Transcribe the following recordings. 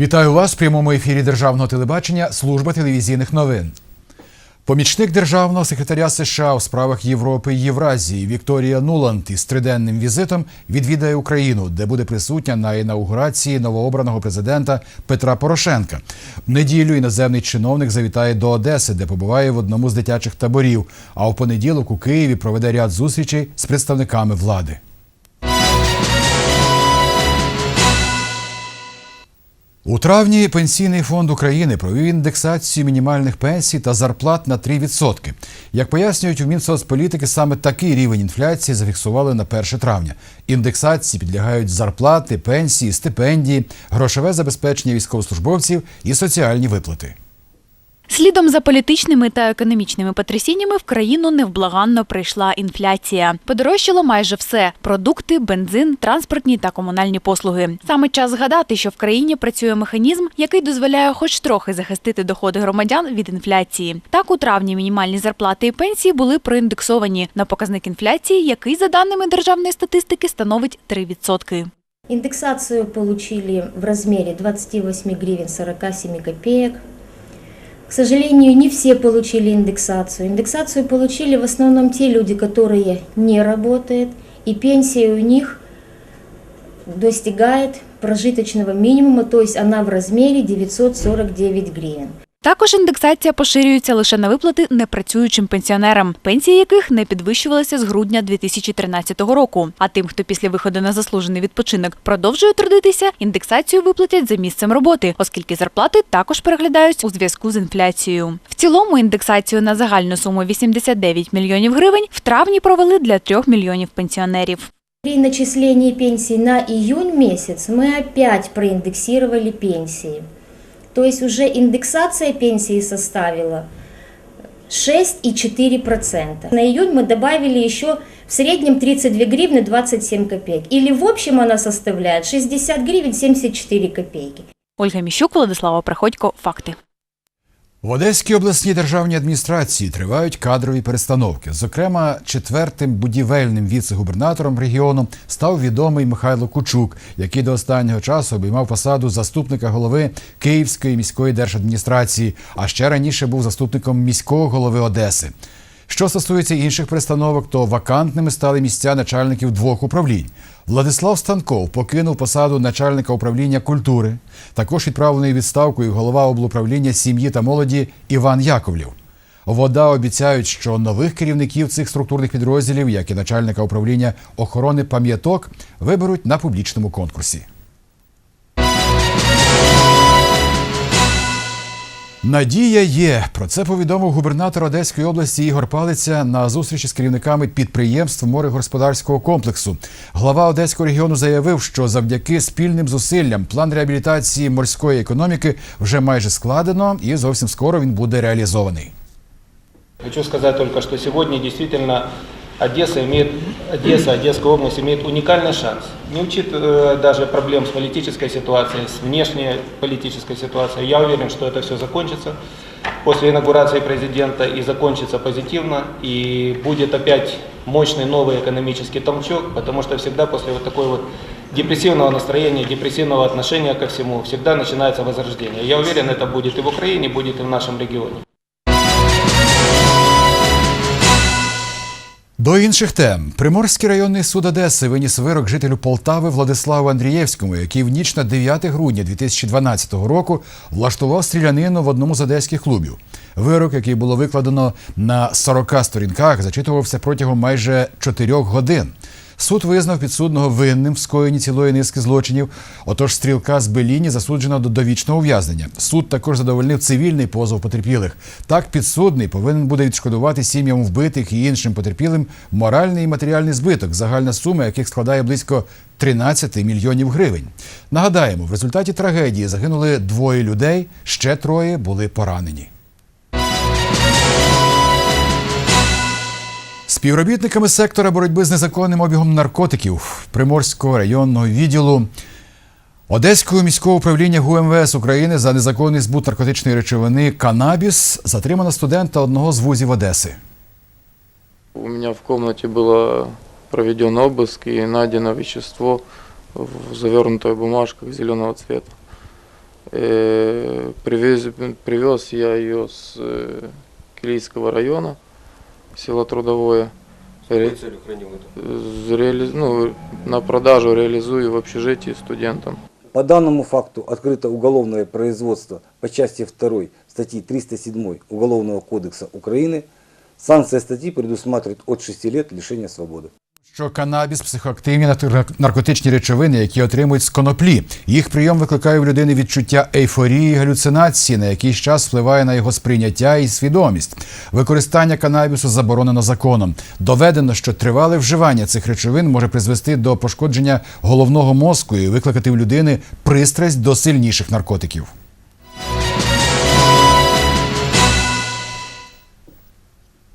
Вітаю вас в прямому ефірі Державного телебачення Служба телевізійних новин. Помічник державного секретаря США у справах Європи і Євразії Вікторія Нуланд із триденним візитом відвідає Україну, де буде присутня на інаугурації новообраного президента Петра Порошенка. В неділю іноземний чиновник завітає до Одеси, де побуває в одному з дитячих таборів. А в понеділок у Києві проведе ряд зустрічей з представниками влади. У травні Пенсійний фонд України провів індексацію мінімальних пенсій та зарплат на 3%. Як пояснюють у Мінсоцполітики, саме такий рівень інфляції зафіксували на 1 травня. Індексації підлягають зарплати, пенсії, стипендії, грошове забезпечення військовослужбовців і соціальні виплати. Слідом за політичними та економічними потрясіннями в країну невблаганно прийшла інфляція. Подорожчало майже все: продукти, бензин, транспортні та комунальні послуги. Саме час згадати, що в країні працює механізм, який дозволяє хоч трохи захистити доходи громадян від інфляції. Так, у травні мінімальні зарплати і пенсії були проіндексовані на показник інфляції, який за даними державної статистики становить 3%. Индексацию получили в размере 28 гривен 47 копеек. К сожалению, не все получили индексацию. Индексацию получили в основном те люди, которые не работают, и пенсия у них достигает прожиточного минимума, то есть она в размере 949 гривен. Також індексація поширюється лише на виплати непрацюючим пенсіонерам, пенсії яких не підвищувалися з грудня 2013 року. А тим, хто після виходу на заслужений відпочинок продовжує трудитися, індексацію виплатять за місцем роботи, оскільки зарплати також переглядають у зв'язку з інфляцією. В цілому індексацію на загальну суму 89 мільйонів гривень в травні провели для 3 мільйонів пенсіонерів. При начислении пенсий на июнь месяц мы опять проиндексировали пенсии. То есть уже индексация пенсии составила 6,4%. На июнь мы добавили еще в среднем 32 гривны 27 копеек. Или в общем она составляет 60 гривен 74 копейки. Ольга Міщук, Владислава Приходько. Факти. В Одеській обласній державній адміністрації тривають кадрові перестановки. Зокрема, четвертим будівельним віце-губернатором регіону став відомий Михайло Кучук, який до останнього часу обіймав посаду заступника голови Київської міської держадміністрації, а ще раніше був заступником міського голови Одеси. Що стосується інших перестановок, то вакантними стали місця начальників двох управлінь. Владислав Станков покинув посаду начальника управління культури. Також відправлений відставкою голова облуправління сім'ї та молоді Іван Яковлів. Вода обіцяють, що нових керівників цих структурних підрозділів, як і начальника управління охорони пам'яток, виберуть на публічному конкурсі. Надія є. Про це повідомив губернатор Одеської області Ігор Палиця на зустрічі з керівниками підприємств морегосподарського комплексу. Глава Одеського регіону заявив, що завдяки спільним зусиллям план реабілітації морської економіки вже майже складено і зовсім скоро він буде реалізований. Хочу сказать только, что сегодня действительно Одесса имеет, Одесса, Одесская область имеет уникальный шанс. Не учитывая даже проблем с политической ситуацией, с внешней политической ситуацией, я уверен, что это все закончится после инаугурации президента и закончится позитивно, и будет опять мощный новый экономический толчок, потому что всегда после вот такой вот депрессивного настроения, депрессивного отношения ко всему, всегда начинается возрождение. Я уверен, это будет и в Украине, будет и в нашем регионе. До інших тем Приморський районний суд Одеси виніс вирок жителю Полтави Владиславу Андрієвському, який в ніч на 9 грудня 2012 року влаштував стрілянину в одному з одеських клубів. Вирок, який було викладено на 40 сторінках, зачитувався протягом майже 4 годин. Суд визнав підсудного винним в скоєнні цілої низки злочинів. Отож, стрілка з Беліні засуджено до довічного ув'язнення. Суд також задовольнив цивільний позов потерпілих. Так, підсудний повинен буде відшкодувати сім'ям вбитих і іншим потерпілим моральний і матеріальний збиток, загальна сума яких складає близько 13 мільйонів гривень. Нагадаємо, в результаті трагедії загинули двоє людей, ще троє були поранені. Співробітниками сектора боротьби з незаконним обігом наркотиків Приморського районного відділу Одеського міського управління ГУМВС України за незаконний збут наркотичної речовини канабіс затримано студента одного з вузів Одеси. У меня в комнате было проведен обыск и найдено вещество в завернутая бумажках зеленого цвета. Э, Привез, привез я ее с э, Килийского района, Село Трудовое. Ре- реали- ну, на продажу реализую в общежитии студентам. По данному факту открыто уголовное производство по части 2 статьи 307 Уголовного кодекса Украины. Санкция статьи предусматривает от 6 лет лишения свободы. Що канабіс психоактивні нар- наркотичні речовини, які отримують з коноплі. Їх прийом викликає в людини відчуття ейфорії, галюцинації, на якийсь час впливає на його сприйняття і свідомість. Використання канабісу заборонено законом. Доведено, що тривале вживання цих речовин може призвести до пошкодження головного мозку і викликати в людини пристрасть до сильніших наркотиків.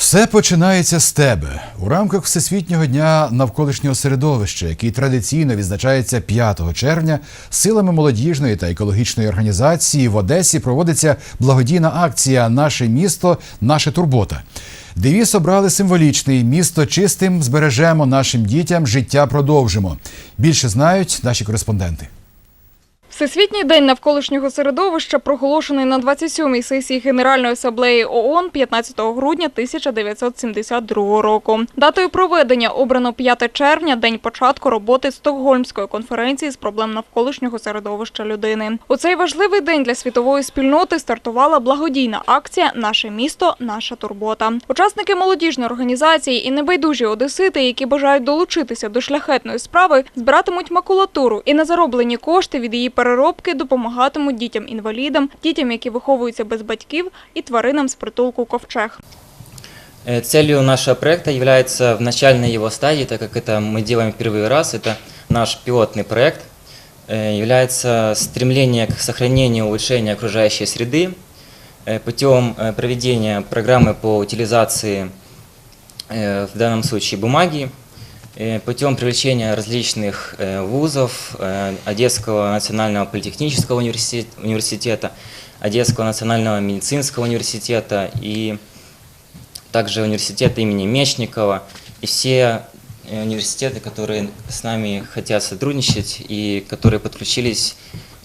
Все починається з тебе у рамках Всесвітнього дня навколишнього середовища, який традиційно відзначається 5 червня. Силами молодіжної та екологічної організації в Одесі проводиться благодійна акція Наше місто, наша турбота. Девіз обрали символічний місто чистим збережемо нашим дітям, життя продовжимо. Більше знають наші кореспонденти. Всесвітній день навколишнього середовища проголошений на 27-й сесії Генеральної асамблеї ООН 15 грудня 1972 року. Датою проведення обрано 5 червня, день початку роботи Стокгольмської конференції з проблем навколишнього середовища людини. У цей важливий день для світової спільноти стартувала благодійна акція Наше місто, наша турбота. Учасники молодіжної організації і небайдужі одесити, які бажають долучитися до шляхетної справи, збиратимуть макулатуру і на зароблені кошти від її переробки допомагатимуть дітям-інвалідам, дітям, які виховуються без батьків, і тваринам з притулку ковчег. Э, Целью нашего проекта является в начальной его стадии, так как это мы делаем впервые раз, это наш пилотный проект, э, является стремление к сохранению и улучшению окружающей среды э, путем э, проведения программы по утилизации, э, в данном случае бумаги, э, путем привлечения различных э, вузов, э, Одесского национального политехнического университет- университета, Одесского национального медицинского университета и также университет имени Мечникова. И все э, университеты, которые с нами хотят сотрудничать и которые подключились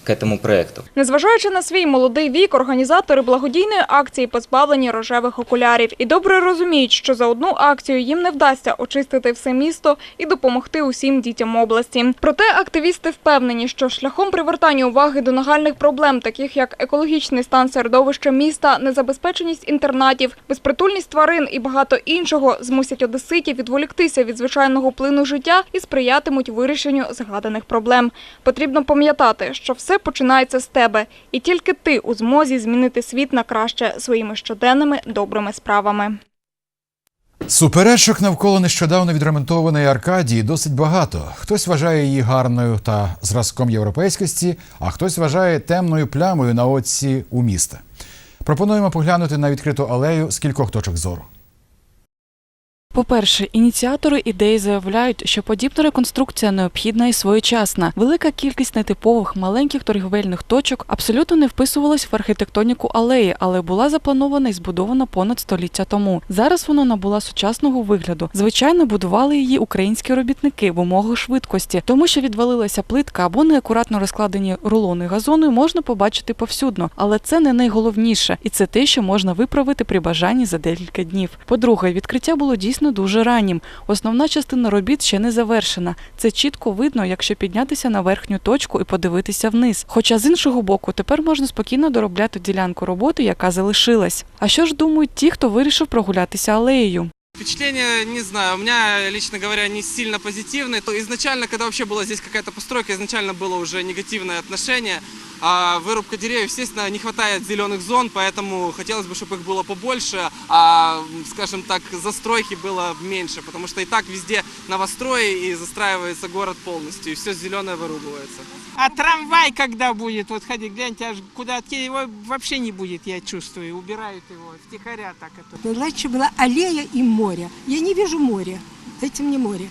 к этому проекту. Незважаючи на свій молодий вік, організатори благодійної акції позбавлені рожевих окулярів і добре розуміють, що за одну акцію їм не вдасться очистити все місто і допомогти усім дітям області. Проте активісти впевнені, що шляхом привертання уваги до нагальних проблем, таких як екологічний стан середовища міста, незабезпеченість інтернатів, безпритульність тварин і багато іншого, змусять одеситів відволіктися від звичайного плину життя і сприятимуть вирішенню згаданих проблем. Потрібно пам'ятати, що все починається з тебе, і тільки ти у змозі змінити світ на краще своїми щоденними добрими справами. Суперечок навколо нещодавно відремонтованої Аркадії досить багато. Хтось вважає її гарною та зразком європейськості, а хтось вважає темною плямою на оці у міста. Пропонуємо поглянути на відкриту алею з кількох точок зору. По-перше, ініціатори ідеї заявляють, що подібна реконструкція необхідна і своєчасна. Велика кількість нетипових маленьких торгівельних точок абсолютно не вписувалась в архітектоніку алеї, але була запланована і збудована понад століття тому. Зараз вона набула сучасного вигляду. Звичайно, будували її українські робітники в умовах швидкості, тому що відвалилася плитка або неакуратно розкладені рулони газону можна побачити повсюдно, але це не найголовніше, і це те, що можна виправити при бажанні за декілька днів. По-друге, відкриття було дійсно дуже раннім. Основна частина робіт ще не завершена. Це чітко видно, якщо піднятися на верхню точку і подивитися вниз. Хоча з іншого боку, тепер можна спокійно доробляти ділянку роботи, яка залишилась. А що ж думають ті, хто вирішив прогулятися алеєю? Впечатление, не знаю, у меня, лично говоря, не сильно позитивное. То Изначально, когда вообще была здесь какая-то постройка, изначально было уже негативное отношение. А вырубка деревьев, естественно, не хватает зеленых зон, поэтому хотелось бы, чтобы их было побольше, а, скажем так, застройки было меньше, потому что и так везде новострои и застраивается город полностью, и все зеленое вырубывается. А трамвай когда будет? Вот ходи, гляньте, аж куда его вообще не будет, я чувствую. Убирают его втихаря так это. Раньше была аллея и море. Я не вижу моря. Дайте мне море.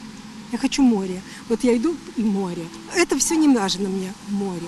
Я хочу море. Вот я иду и море. Это все не важно мне, море.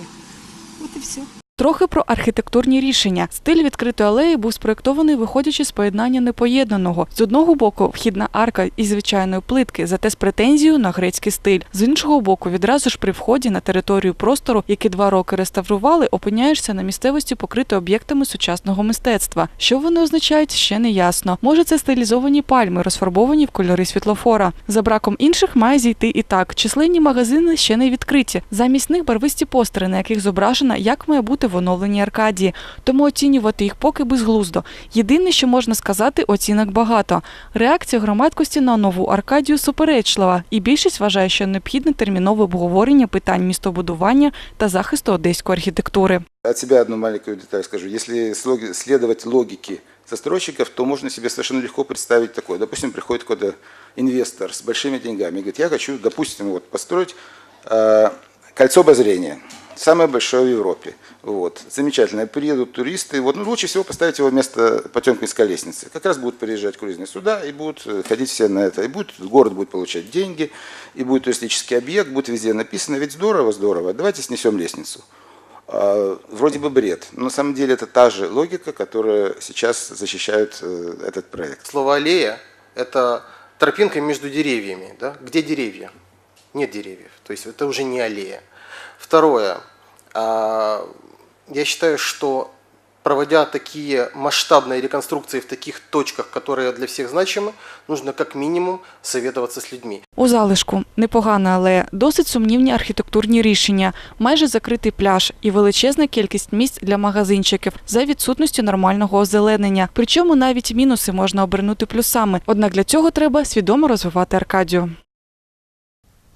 Вот и все. Трохи про архітектурні рішення. Стиль відкритої алеї був спроєктований, виходячи з поєднання непоєднаного. З одного боку, вхідна арка із звичайної плитки, зате з претензією на грецький стиль. З іншого боку, відразу ж при вході на територію простору, який два роки реставрували, опиняєшся на місцевості, покрити об'єктами сучасного мистецтва. Що вони означають, ще не ясно. Може, це стилізовані пальми, розфарбовані в кольори світлофора. За браком інших має зійти і так. Численні магазини ще не відкриті. Замість них барвисті постери, на яких зображено, як має бути в оновленій Аркадії. Тому оцінювати їх поки безглуздо. Єдине, що можна сказати, оцінок багато. Реакція громадськості на нову Аркадію суперечлива, і більшість вважає, що необхідне термінове обговорення питань містобудування та захисту одеської архітектури. От себя одну маленькую деталь скажу. Слоги- следовать логике застройщиков, то можно себе совершенно легко представить такое. Допустим, приходит какой-то инвестор с большими деньгами и я хочу, допустим, вот, построить э, кольцо обозрения, самое большое в Европе. Вот. Замечательно. Приедут туристы. Вот, ну, лучше всего поставить его вместо Потемкинской лестницы. Как раз будут приезжать круизные суда и будут э, ходить все на это. И будет, город будет получать деньги, и будет туристический объект, будет везде написано. Ведь здорово, здорово. Давайте снесем лестницу. А, Вроде бы бред, но на самом деле это та же логика, которая сейчас защищает э, этот проект. Слово аллея – это тропинка между деревьями. Да? Где деревья? Нет деревьев. То есть это уже не аллея. Второе. а, Я считаю, что проводя такие масштабные реконструкции в таких точках, которые для всех значимы, нужно как минимум советоваться с людьми. У залишку непогана алея, досить сумнівні архітектурні рішення, майже закритий пляж і величезна кількість місць для магазинчиків за відсутністю нормального озеленення. Причому навіть мінуси можна обернути плюсами. Однак для цього треба свідомо розвивати Аркадію.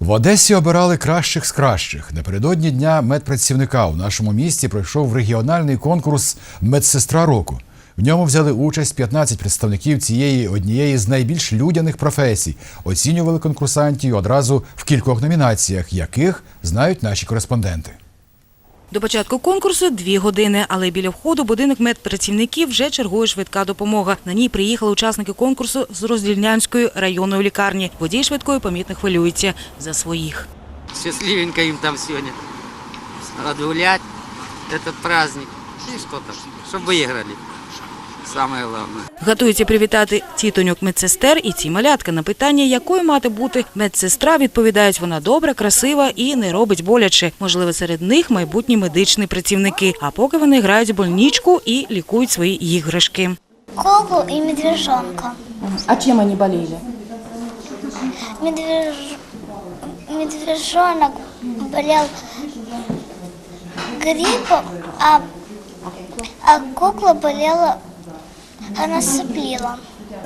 В Одесі обирали кращих з кращих. Напередодні дня медпрацівника у нашому місті пройшов регіональний конкурс Медсестра року. В ньому взяли участь 15 представників цієї однієї з найбільш людяних професій. Оцінювали конкурсантів одразу в кількох номінаціях, яких знають наші кореспонденти. До початку конкурсу дві години, але біля входу будинок медпрацівників вже чергує швидка допомога. На ній приїхали учасники конкурсу з Роздільнянської районної лікарні. Водій швидкої помітно хвилюється за своїх. Счастливенько им там сегодня. Отгулять этот праздник. И что там, чтобы выиграли. Самое главное. Готується привітати тітоньок медсестер і ці малятка. На питання, якою мати бути медсестра, відповідають, вона добра, красива і не робить боляче. Можливо, серед них майбутні медичні працівники. А поки вони грають в больничку і лікують свої іграшки. Колу и медвежонка. А чем они болели? Медвеж... Медвежонок болел гриппом, а, а кукла болела, она соплила.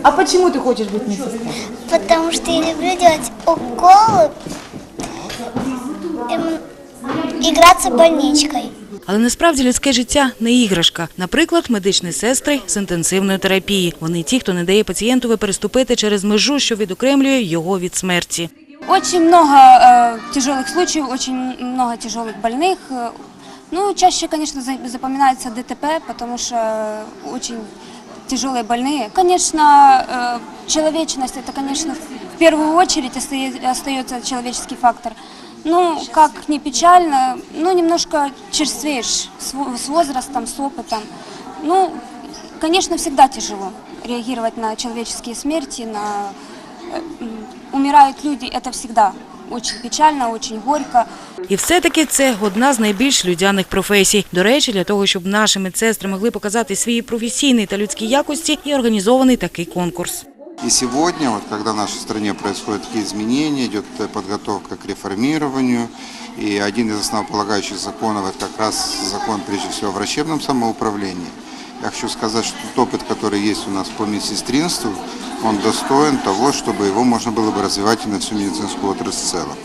А почему ты хочешь быть медсестрой? Потому что я люблю делать уколы и м- играться больничкой. Але насправді людське життя не іграшка. Наприклад, медичні сестри з інтенсивної терапії. Вони ті, хто не дає пацієнтові переступити через межу, що відокремлює його від смерті. Очень много э, тяжелых случаев, очень много тяжелых больных. Э, Ну, чаще, конечно, за- запоминается ДТП, потому что э, очень тяжелые больные. Конечно, э, человечность – это, конечно, в первую очередь остае- остается человеческий фактор. Ну, как ни печально, ну, немножко черствеешь с во- с возрастом, с опытом. Ну, конечно, всегда тяжело реагировать на человеческие смерти, на э, м, умирают люди, это всегда очень печально, очень горько. І все-таки це одна з найбільш людяних професій. До речі, для того, щоб наші медсестри могли показати свої професійні та людські якості, і організований такий конкурс. И сегодня, вот, когда в нашей стране происходят такие изменения, идет подготовка к реформированию, и один из основополагающих законов – это как раз закон, прежде всего, о врачебном самоуправлении. Я хочу сказать, что тот опыт, который есть у нас по медсестринству, он достоин того, чтобы его можно было бы развивать и на всю медицинскую отрасль в целом.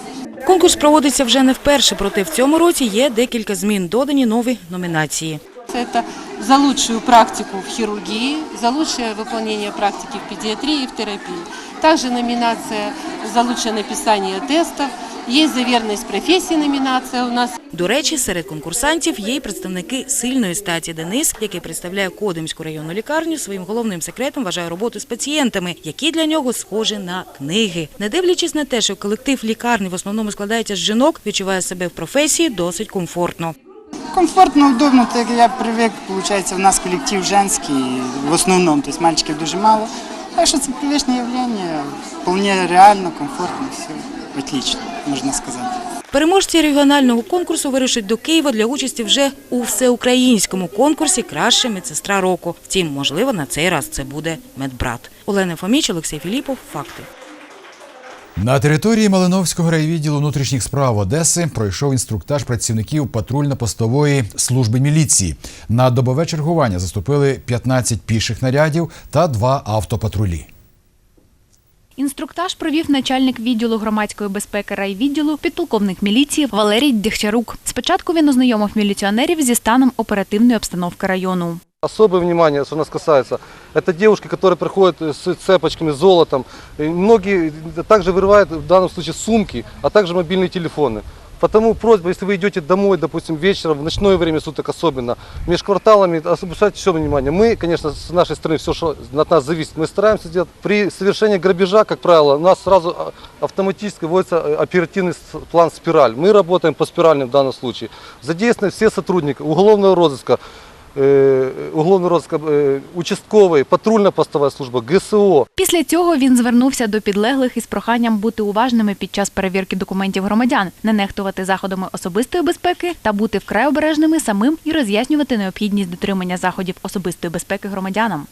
Конкурс проводиться вже не вперше, проте в цьому році є декілька змін, додані нові номінації. Это за лучшую практику в хирургии, за лучшее выполнение практики в педиатрии и в терапии. Также номинация за лучшее написание тестов. Есть за верность профессии номинация у нас. До речі, серед конкурсантів є й представники сильної статі Денис, який представляє Кодимську районну лікарню. Своїм головним секретом вважає роботу з пацієнтами, які для нього схожі на книги. Не дивлячись на те, що колектив лікарні в основному складається з жінок, відчуває себе в професії досить комфортно. комфортно, удобно, так як я привик, получается, у нас коллектив женский, в основном, то есть мальчиков дуже мало. Так що це привычное явление, вполне реально, комфортно, все отлично, можна сказати. Переможці регіонального конкурсу вирушать до Києва для участі вже у всеукраїнському конкурсі Краща медсестра року. Втім, можливо, на цей раз це буде медбрат. Олена Фоміч, Олексій Філіпов. Факти. На території Малиновського райвідділу внутрішніх справ Одеси пройшов інструктаж працівників патрульно-постової служби міліції. На добове чергування заступили 15 піших нарядів та два автопатрулі. Інструктаж провів начальник відділу громадської безпеки райвідділу, підполковник міліції Валерій Дегчарук. Спочатку він ознайомив міліціонерів зі станом оперативної обстановки району. Особое внимание, что нас касается, это девушки, которые приходят с цепочками, с золотом. И многие также вырывают в данном случае сумки, а также мобильные телефоны. Потому просьба, если вы идете домой, допустим, вечером, в ночное время суток особенно, между кварталами, обращайте все внимание. Мы, конечно, с нашей стороны, все, что от нас зависит, мы стараемся сделать. При совершении грабежа, как правило, у нас сразу а, автоматически вводится э, оперативный с- план «Спираль». Мы работаем по спиральным в данном случае. Задействованы все сотрудники уголовного розыска, э, уголовного розыска, э, участковый, патрульно-постовая служба, ГСО. Після цього він звернувся до підлеглих із проханням бути уважними під час перевірки документів громадян, не нехтувати заходами особистої безпеки та бути вкрай обережними самим і роз'яснювати необхідність дотримання заходів особистої безпеки громадянам.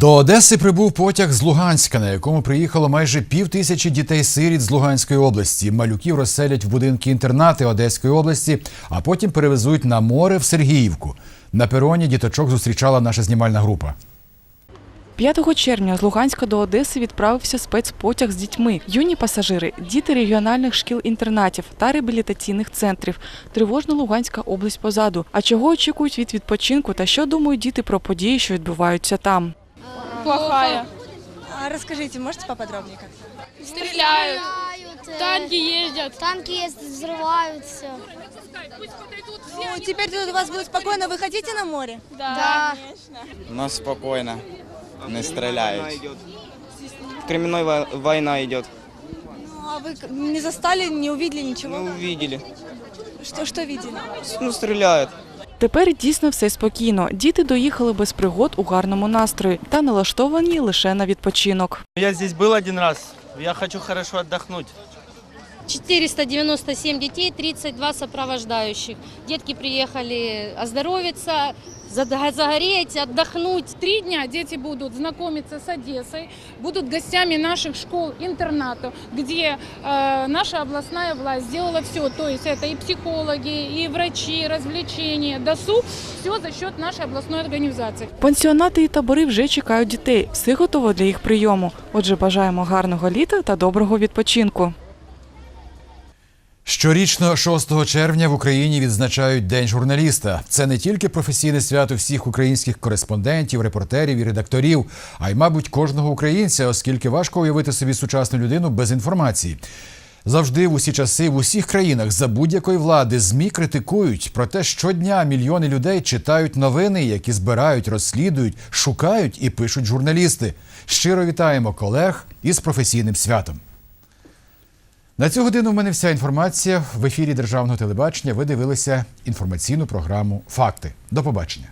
До Одеси прибув потяг з Луганська, на якому приїхало майже пів тисячі дітей-сиріт з Луганської області. Малюків розселять в будинки інтернати Одеської області, а потім перевезуть на море в Сергіївку. На пероні діточок зустрічала наша знімальна група. 5 червня з Луганська до Одеси відправився спецпотяг з дітьми. Юні пасажири, діти регіональних шкіл-інтернатів та реабілітаційних центрів. Тривожна Луганська область позаду. А чого очікують від відпочинку та що думають діти про події, що відбуваються там? Плохая. А расскажите, можете поподробнее как? Стреляют. Танки ездят. Танки ездят, взрываются. Ну, теперь тут у вас будет спокойно. Вы хотите на море? Да. У нас спокойно, не стреляют. Криминальная вой- война идет. Ну, а вы не застали, не увидели ничего? Ну, видели. Что, что видели? Ну, стреляют. Тепер дійсно все спокійно. Діти доїхали без пригод у гарному настрої та налаштовані лише на відпочинок. Я тут був один раз. Я хочу хорошо відпочити. 497 детей, 32 сопровождающих. Детки приехали оздоровиться, загореть, отдохнуть. Три дня дети будут знакомиться с Одессой, будут гостями наших школ-интернатов, где э, наша областная власть сделала все. То есть это и психологи, и врачи, развлечения, досуг. Все за счет нашей областной организации. Пансіонати і табори вже чекають дітей. Все готово для їх прийому. Отже, бажаємо гарного літа та доброго відпочинку. Щорічно 6 червня в Україні відзначають День журналіста. Це не тільки професійне свято всіх українських кореспондентів, репортерів і редакторів, а й, мабуть, кожного українця, оскільки важко уявити собі сучасну людину без інформації. Завжди в усі часи в усіх країнах за будь-якої влади змі критикують. Проте щодня мільйони людей читають новини, які збирають, розслідують, шукають і пишуть журналісти. Щиро вітаємо колег із професійним святом. На цю годину в мене вся інформація в ефірі Державного телебачення. Ви дивилися інформаційну програму Факти. До побачення.